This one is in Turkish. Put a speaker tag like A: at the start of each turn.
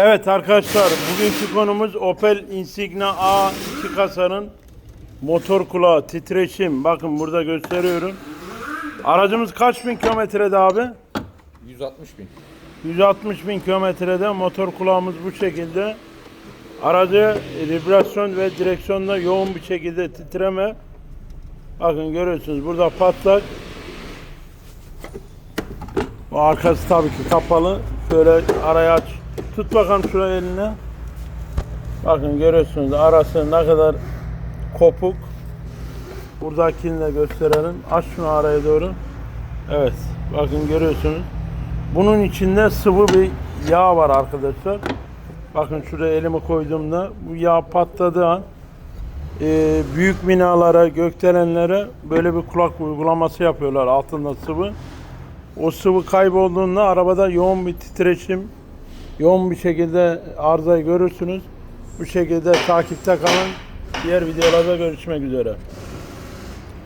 A: Evet arkadaşlar bugünkü konumuz Opel Insigna A2 kasanın motor kulağı, titreşim. Bakın burada gösteriyorum. Aracımız kaç bin kilometrede abi?
B: 160 bin.
A: 160 bin kilometrede motor kulağımız bu şekilde. Aracı vibrasyon ve direksiyonda yoğun bir şekilde titreme. Bakın görüyorsunuz burada patlak. Bu arkası tabii ki kapalı. Şöyle arayı aç. Tut bakalım şuraya eline. Bakın görüyorsunuz arası ne kadar kopuk. Buradakini de gösterelim. Aç şunu araya doğru. Evet. Bakın görüyorsunuz. Bunun içinde sıvı bir yağ var arkadaşlar. Bakın şuraya elimi koyduğumda bu yağ patladığı an e, büyük binalara, gökdelenlere böyle bir kulak uygulaması yapıyorlar altında sıvı. O sıvı kaybolduğunda arabada yoğun bir titreşim, yoğun bir şekilde arızayı görürsünüz. Bu şekilde takipte kalın. Diğer videolarda görüşmek üzere.